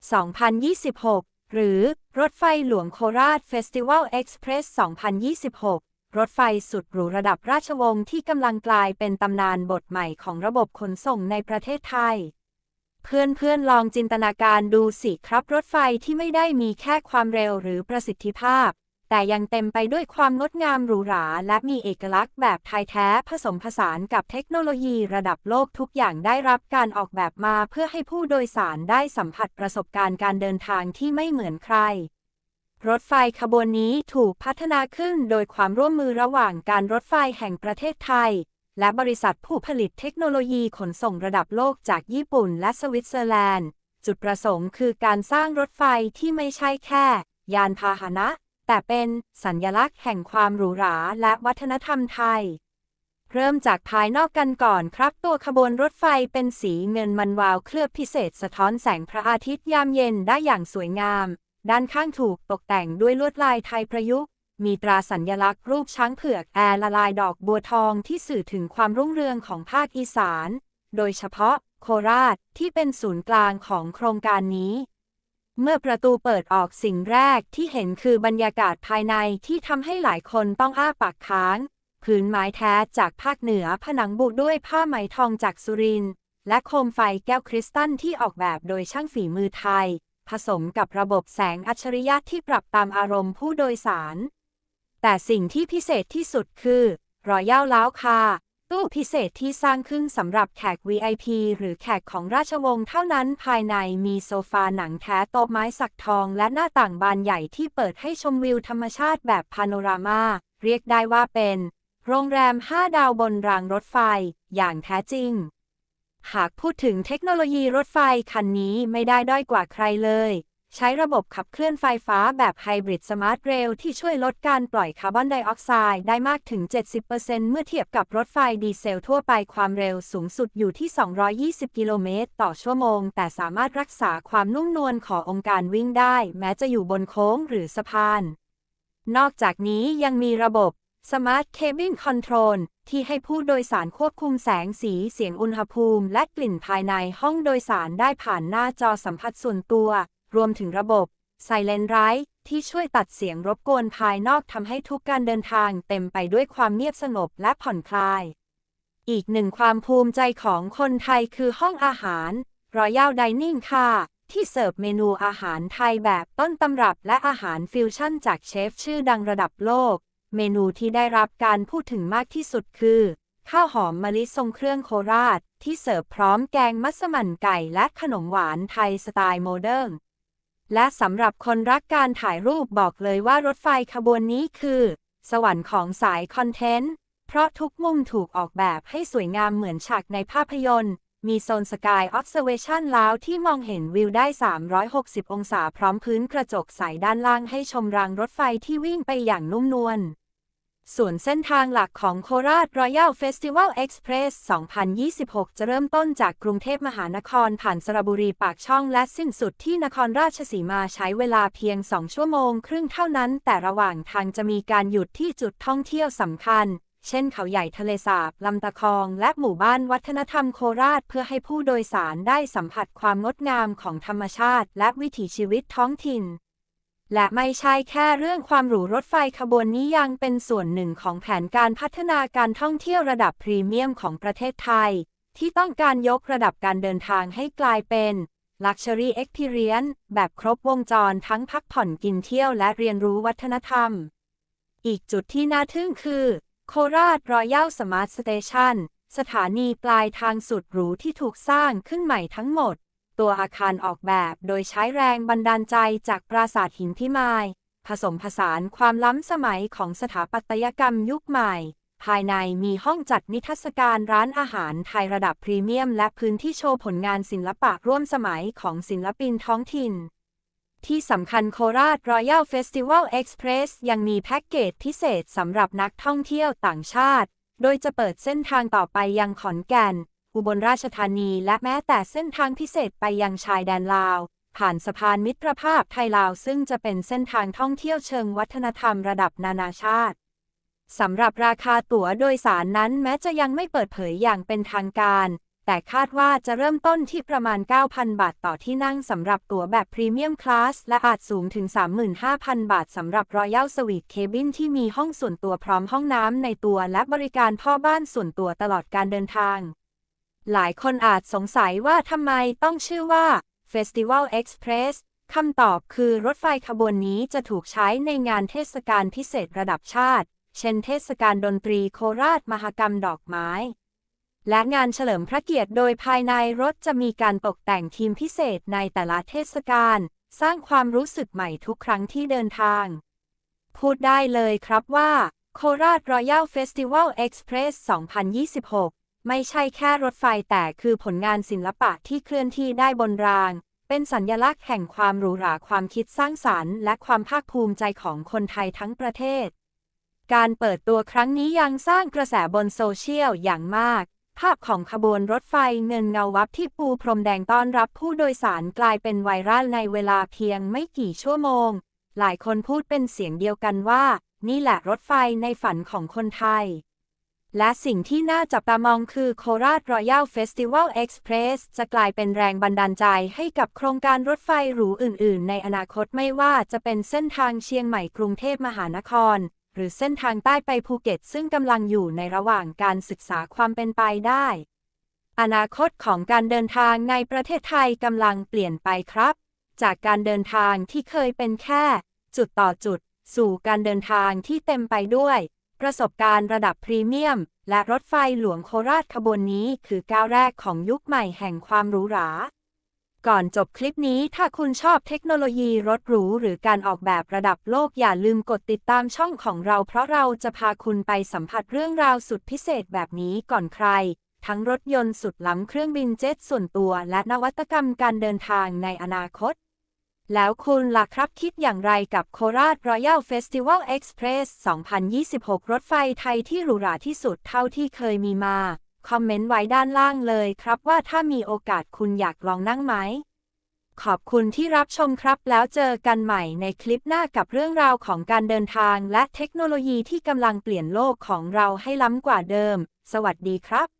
2026 หรือรถไฟหลวงโคราชเฟสติวัลเอ็กซ์เพรส2026 รถไฟสุดหรูระดับราชวงศ์ที่กำลังกลายเป็นตำนานบทใหม่ของระบบขนส่งในประเทศไทย เพื่อนๆลองจินตนาการดูสิครับรถไฟที่ไม่ได้มีแค่ความเร็วหรือประสิทธิภาพ แต่ยังเต็มไปด้วยความงดงามหรูหรา และมีเอกลักษณ์แบบไทยแท้ผสมผสานกับเทคโนโลยีระดับโลกทุกอย่างได้รับการออกแบบมาเพื่อให้ผู้โดยสารได้สัมผัสประสบการณ์การเดินทางที่ไม่เหมือนใคร รถไฟขบวนนี้ถูกพัฒนาขึ้นโดยความร่วมมือระหว่างการรถไฟแห่งประเทศไทย และบริษัทผู้ผลิตเทคโนโลยีขนส่งระดับโลกจากญี่ปุ่นและสวิตเซอร์แลนด์ จุดประสงค์คือการสร้างรถไฟที่ไม่ใช่แค่ ยานพาหนะ แต่เป็นสัญญลักษณ์แห่งความหรูหราและวัฒนธรรมไทย เริ่มจากภายนอกกันก่อนครับ ตัวขบวนรถไฟเป็นสีเงินมันวาวเคลือบพิเศษสะท้อนแสงพระอาทิตย์ยามเย็นได้อย่างสวยงาม ด้านข้างถูกตกแต่งด้วยลวดลายไทยประยุกต์ มีตราสัญญลักษณ์รูปช้างเผือกแอร์ละลายดอกบัวทองที่สื่อถึงความรุ่งเรืองของภาคอีสาน โดยเฉพาะโคราชที่เป็นศูนย์กลางของโครงการนี้ เมื่อประตูเปิดออกสิ่งแรกที่เห็นคือบรรยากาศภายในที่ทำให้หลายคนต้องอ้าปากค้างพื้นไม้แท้จากภาคเหนือผนังบุด้วยผ้าไหมทองจากสุรินทร์และโคมไฟแก้วคริสตัลที่ออกแบบโดยช่างฝีมือไทย ผสมกับระบบแสงอัจฉริยะที่ปรับตามอารมณ์ผู้โดยสาร แต่สิ่งที่พิเศษที่สุดคือรอยย่าล้าวคา ตู้พิเศษที่สร้างขึ้นสำหรับแขก VIP หรือแขกของราชวงศ์เท่านั้นภายในมีโซฟาหนังแท้โต๊ะไม้สักทองและหน้าต่างบานใหญ่ที่เปิดให้ชมวิวธรรมชาติแบบพาโนรามา เรียกได้ว่าเป็น โรงแรม 5 ดาวบนรางรถไฟ อย่างแท้จริง หากพูดถึงเทคโนโลยีรถไฟคันนี้ไม่ได้ด้อยกว่าใครเลย ใช้ระบบขับเคลื่อนไฟฟ้าแบบไฮบริดสมาร์ทเรลที่ช่วยลดการปล่อยคาร์บอนไดออกไซด์ได้มากถึง 70%เมื่อเทียบกับรถไฟดีเซลทั่วไปความเร็วสูงสุดอยู่ที่ 220 กิโลเมตรต่อชั่วโมง แต่สามารถรักษาความนุ่มนวลขององค์การวิ่งได้ แม้จะอยู่บนโค้งหรือสะพาน นอกจากนี้ยังมีระบบ Smart Cabin Control ที่ให้ผู้โดยสารควบคุมแสงสีเสียงอุณหภูมิ และกลิ่นภายในห้องโดยสารได้ผ่านหน้าจอสัมผัสส่วนตัว รวมถึงระบบ Silent Ride ที่ช่วยตัดเสียงรบกวนภายนอกทำให้ทุกการเดินทางเต็มไปด้วยความเงียบสงบและผ่อนคลาย อีกหนึ่งความภูมิใจของคนไทยคือห้องอาหาร Royal Dining ค่ะ ที่เสิร์ฟเมนูอาหารไทยแบบต้นตำรับและอาหารฟิวชั่นจากเชฟชื่อดังระดับโลก เมนูที่ได้รับการพูดถึงมากที่สุดคือ ข้าวหอมมะลิทรงเครื่องโคราช ที่เสิร์ฟพร้อมแกงมัสมั่นไก่และขนมหวานไทยสไตล์โมเดิร์น และสำหรับคนรักการถ่ายรูปบอกเลยว่ารถไฟขบวนนี้คือ สวรรค์ของสายคอนเทนต์ เพราะทุกมุมถูกออกแบบให้สวยงามเหมือนฉากในภาพยนตร์ มีโซนสกายออฟเซเวชันล้วที่มองเห็นวิวได้ 360 องศาพร้อมพื้นกระจกใสด้านล่างให้ชมรางรถไฟที่วิ่งไปอย่างนุ่มนวล ส่วนเส้นทางหลักของโคราช Royal Festival Express 2026 จะเริ่มต้นจากกรุงเทพมหานครผ่านสระบุรีปากช่องและสิ้นสุดที่นครราชสีมาใช้เวลาเพียง 2 ชั่วโมงครึ่งเท่านั้น แต่ระหว่างทางจะมีการหยุดที่จุดท่องเที่ยวสำคัญ เช่นเขาใหญ่ทะเลสาบ ลำตะคอง และหมู่บ้านวัฒนธรรมโคราชเพื่อให้ผู้โดยสารได้สัมผัสความงดงามของธรรมชาติ และวิถีชีวิตท้องถิ่น และไม่ใช่แค่เรื่องความหรูรถไฟขบวนนี้ยังเป็นส่วนหนึ่งของแผนการพัฒนาการท่องเที่ยวระดับพรีเมียมของประเทศไทย ที่ต้องการยกระดับการเดินทางให้กลายเป็น Luxury Experience แบบครบวงจรทั้งพักผ่อนกินเที่ยวและเรียนรู้วัฒนธรรม อีกจุดที่น่าทึ่งคือโคราชรอยัลสมาร์ทสเตชันสถานีปลายทางสุดหรูที่ถูกสร้างขึ้นใหม่ทั้งหมด ตัวอาคารออกแบบ โดยใช้แรงบันดาลใจจากปราสาทหินพิมาย ผสมผสานความล้ำสมัยของสถาปัตยกรรมยุคใหม่ ภายในมีห้องจัดนิทรรศการร้านอาหารไทยระดับพรีเมียม และพื้นที่โชว์ผลงานศิลปะร่วมสมัยของศิลปินท้องถิ่นที่สำคัญโคราช Royal Festival Express ยังมีแพ็กเกจพิเศษสำหรับนักท่องเที่ยวต่างชาติ โดยจะเปิดเส้นทางต่อไปยังขอนแก่น อุบลราชธานีและแม้แต่เส้นทางพิเศษไปยังชายแดนลาว ผ่านสะพานมิตรภาพไทยลาวซึ่งจะเป็นเส้นทางท่องเที่ยวเชิงวัฒนธรรมระดับนานาชาติสำหรับราคาตั๋วโดยสารนั้นแม้จะยังไม่เปิดเผยอย่างเป็นทางการ แต่คาดว่าจะเริ่มต้นที่ประมาณ 9,000 บาทต่อที่นั่งสำหรับตั๋วแบบพรีเมียมคลาสและอาจสูงถึง 35,000 บาทสำหรับรอยัลสวีทเคบินที่มีห้องส่วนตัวพร้อมห้องน้ำในตัวและบริการพ่อบ้านส่วนตัวตลอดการเดินทาง หลายคนอาจสงสัยว่าทำไมต้องชื่อว่า Festival Express คำตอบคือรถไฟขบวนนี้จะถูกใช้ในงานเทศกาลพิเศษระดับชาติ เช่นเทศกาลดนตรีโคราชมหกรรมดอกไม้ และงานเฉลิมพระเกียรติโดยภายในรถจะมีการตกแต่งทีมพิเศษในแต่ละเทศกาลสร้างความรู้สึกใหม่ทุกครั้งที่เดินทาง พูดได้เลยครับว่า โคราชรอยัลเฟสติวัลเอ็กซ์เพรส 2026 ไม่ใช่แค่รถไฟแต่คือผลงานศิลปะที่เคลื่อนที่ได้บนราง เป็นสัญญลักษณ์แห่งความหรูหราความคิดสร้างสรรค์ และความภาคภูมิใจของคนไทยทั้งประเทศ การเปิดตัวครั้งนี้ยังสร้างกระแสบนโซเชียลอย่างมาก ภาพของขบวนรถไฟเงินเงาวับที่ปูพรมแดงต้อนรับผู้โดยสารกลายเป็นไวรัลในเวลาเพียงไม่กี่ชั่วโมง หลายคนพูดเป็นเสียงเดียวกันว่า นี่แหละรถไฟในฝันของคนไทย และสิ่งที่น่าจับตามองคือโคราชรอยัลเฟสติวัลเอ็กซ์เพรสจะกลายเป็นแรงบันดาลใจให้กับโครงการรถไฟหรูอื่น ๆ ในอนาคตไม่ว่าจะเป็นเส้นทางเชียงใหม่กรุงเทพมหานคร หรือเส้นทางใต้ไปภูเก็ต ซึ่งกำลังอยู่ในระหว่างการศึกษาความเป็นไปได้ อนาคตของการเดินทางในประเทศไทยกำลังเปลี่ยนไปครับ จากการเดินทางที่เคยเป็นแค่ จุดต่อจุด สู่การเดินทางที่เต็มไปด้วย ประสบการณ์ระดับพรีเมียม และรถไฟหลวงโคราชขบวนนี้คือก้าวแรกของยุคใหม่แห่งความหรูหรา ก่อนจบคลิปนี้ถ้าคุณชอบเทคโนโลยีรถหรูหรือการออกแบบระดับโลกอย่าลืมกดติดตามช่องของเรา เพราะเราจะพาคุณไปสัมผัสเรื่องราวสุดพิเศษแบบนี้ก่อนใคร ทั้งรถยนต์สุดล้ำเครื่องบินเจ็ตส่วนตัว และนวัตกรรมการเดินทางในอนาคต แล้วคุณล่ะครับคิดอย่างไรกับโคราชรอยัลเฟสติวัลเอ็กซ์เพรส2026 รถไฟไทยที่หรูหราที่สุดเท่าที่เคยมีมา คอมเมนต์ไว้ด้านล่างเลยครับว่าถ้ามีโอกาสคุณอยากลองนั่งไหม ขอบคุณที่รับชมครับแล้วเจอกันใหม่ในคลิปหน้ากับเรื่องราวของการเดินทางและเทคโนโลยีที่กำลังเปลี่ยนโลกของเราให้ล้ำกว่าเดิม สวัสดีครับ